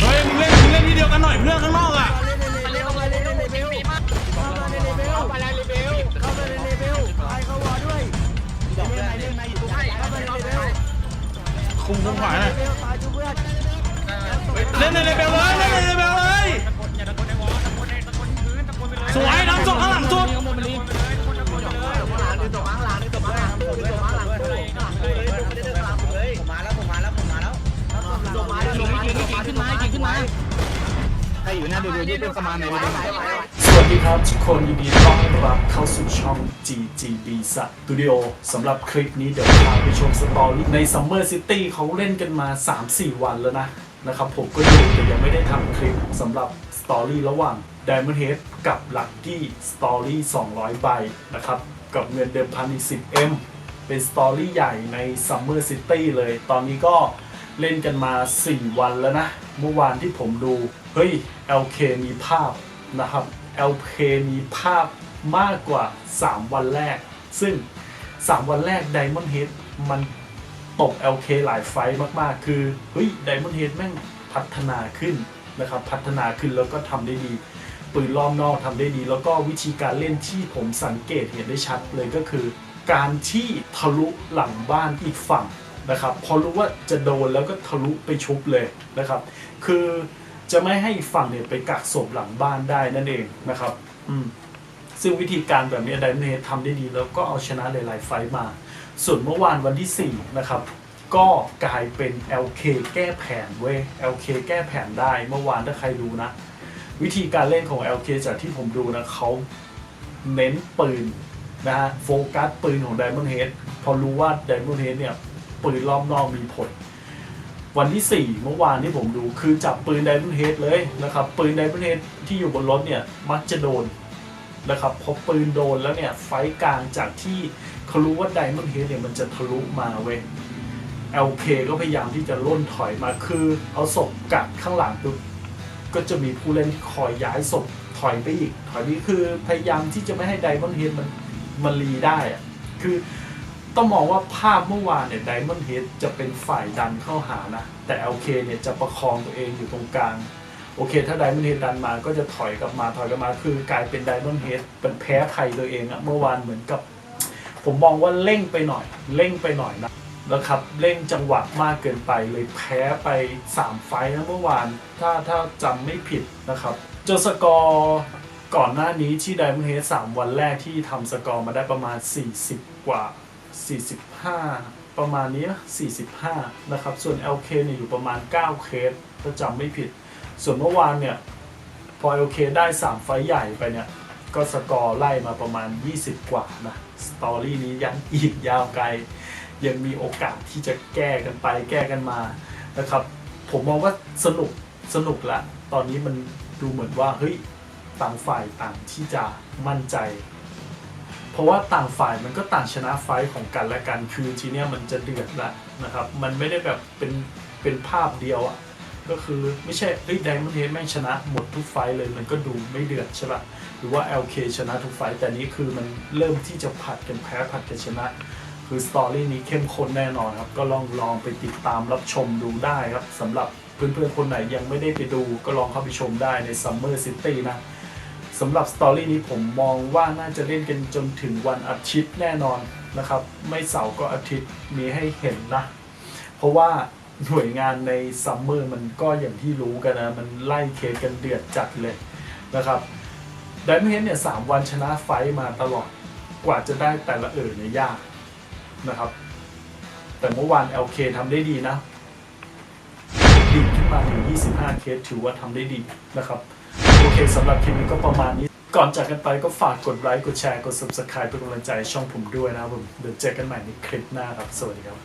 เฮ้ยมึงเล่นมึงเล่นที่เดียวกันหน่อยเพื่อนข้างนอกอะเข้ามาในเลเบลเข้ามาในเลเบลเรอยู่หน้าดูดูที่เป็นสมานในวันนี้สวัสดีครับทุกคนยินดีต้อนรับเข้าสู่ช่อง GGB Studio สำหรับคลิปนี้เดี๋ยวพาไปชมสตอรี่ใน Summer City เขาเล่นกันมา 3-4 วันแล้วนะนะครับผมก็ดูแต่ยังไม่ได้ทำคลิปสำหรับสตอรี่ระหว่าง Diamond Head กับ Lucky Story 200 ใบนะครับ กับเงินเดิมพันอีก 10M เป็นสตอรี่ใหญ่ใน Summer City เลย ตอนนี้ก็ เล่นกันมา 4 วันแล้วนะ เมื่อวานที่ผมดู เฮ้ย LK มีภาพนะครับ LK มีภาพมากกว่า 3 วันแรก ซึ่ง 3 วันแรก Diamond Head มันตก LK หลายไฟมากๆ คือ เฮ้ย Diamond Head แม่งพัฒนาขึ้นนะครับ พัฒนาขึ้นแล้วก็ทำได้ดี ปืนล้อมนอกทำได้ดี แล้วก็วิธีการเล่นที่ผมสังเกตเห็นได้ชัดเลยก็คือ การที่ทะลุหลังบ้านอีกฝั่ง นะครับ พอรู้ว่าจะโดนแล้วก็ทะลุไปชุบเลยนะครับ คือจะไม่ให้ฝั่งเนี่ยไปกักศพหลังบ้านได้นั่นเองนะครับ อืมซึ่งวิธีการแบบนี้ไดมอนเฮดทำได้ดีแล้วก็เอาชนะหลายๆไฟต์มา ส่วนเมื่อวานวันที่ 4 นะครับ ก็กลายเป็น LK แก้แผนเว้ย LK แก้แผนได้เมื่อวานถ้าใครดูนะ วิธีการเล่นของ LK จากที่ผมดูนะเขาเน้นปืนนะฮะโฟกัสปืนของ Diamond Head พอรู้ว่า Diamond Head เนี่ย ปืนรอบนอกมีผล วันที่ 4 เมื่อวานที่ผมดูคือจับปืน Diamond Head เลยนะครับ ปืน Diamond Head ที่อยู่บนรถเนี่ยมักจะโดนนะครับพอปืนโดนแล้วเนี่ยไฟกลางจากที่เขารู้ว่า Diamond Head เนี่ยมันจะทะลุมาเว้ย LK ก็พยายามที่จะล่นถอยมาคือเอาศพกัดข้างหลังปุ๊บก็จะมีผู้เล่นที่คอยย้ายศพถอยไปอีก ถอยไปอีกคือพยายามที่จะไม่ให้ไดมอนด์เฮดมันมันรีได้อะคือ ต้องมองว่าภาพเมื่อวานเนี่ยไดมอนด์เฮดจะเป็นฝ่ายดันเข้าหานะ แต่ LK เนี่ยจะประคองตัวเองอยู่ตรงกลาง โอเค ถ้าไดมอนด์เฮดดันมาก็จะถอยกลับมาถอยกลับมา คือกลายเป็นไดมอนด์เฮดเป็นแพ้ไทยตัวเองอะเมื่อวานเหมือนกับ ผมมองว่าเร่งไปหน่อย เร่งไปหน่อยนะนะครับเร่งจังหวะมากเกินไปเลยแพ้ไป 3 ไฟล์นะเมื่อวาน ถ้าถ้าจำไม่ผิดนะครับเจอสกอร์ก่อนหน้านี้ที่ไดมอนด์เฮดสามวันแรกที่ทำสกอร์มาได้ประมาณ 40 กว่า 45 ประมาณนี้นะ45 นะครับ ส่วน LK เนี่ยอยู่ประมาณ 9 เคสถ้าจำไม่ผิด ส่วนเมื่อวานเนี่ย พอ LK ได้ 3 ไฟใหญ่ไปเนี่ย ก็สกอร์ไล่มาประมาณ 20 กว่านะ สตอรี่นี้ยังอีกยาวไกล ยังมีโอกาสที่จะแก้กันไปแก้กันมานะครับ ผมมองว่าสนุกสนุกละ ตอนนี้มันดูเหมือนว่าเฮ้ยต่างฝ่ายต่างที่จะมั่นใจ เพราะว่าต่างฝ่ายมันก็ต่างชนะไฟของกันและกันคือทีเนี้ยมันจะเดือดละนะครับ มันไม่ได้แบบเป็นเป็นภาพเดียวอะก็คือไม่ใช่เฮ้ยไดมอนเฮดแม่งชนะหมดทุกไฟเลยมันก็ดูไม่เดือดใช่ปะหรือว่า LK ชนะทุกไฟแต่นี้คือมันเริ่มที่จะผัดกันแพ้ผัดกันชนะ คือสตอรี่นี้เข้มข้นแน่นอนครับ ก็ลองลองไปติดตามรับชมดูได้ครับสำหรับเพื่อนๆคนไหนยังไม่ได้ไปดูก็ลองเข้าไปชมได้ใน Summer City นะ สำหรับสตอรี่นี้ผมมองว่าน่าจะเล่นกันจนถึงวันอาทิตย์แน่นอนนะครับ ไม่เสาร์ก็อาทิตย์มีให้เห็นนะ เพราะว่าหน่วยงานในซัมเมอร์มันก็อย่างที่รู้กันนะ มันไล่เคสกันเดือดจัดเลยนะครับไดมอนเฮดเนี่ยสามวันชนะไฟต์มาตลอดกว่าจะได้แต่ละเอ่ยเนี่ยยากนะครับ แต่เมื่อวาน LK ทำได้ดีนะดีขึ้นมาถึง 25 เคสถือว่าทำได้ดีนะครับ โอเคสำหรับคลิปนี้ก็ประมาณนี้ ก่อนจากกันไปก็ฝากกดไลค์กดแชร์กด subscribe เป็นกำลังใจให้ช่องผมด้วยนะครับผมเดี๋ยวเจอกันใหม่ในคลิปหน้าครับ สวัสดีครับ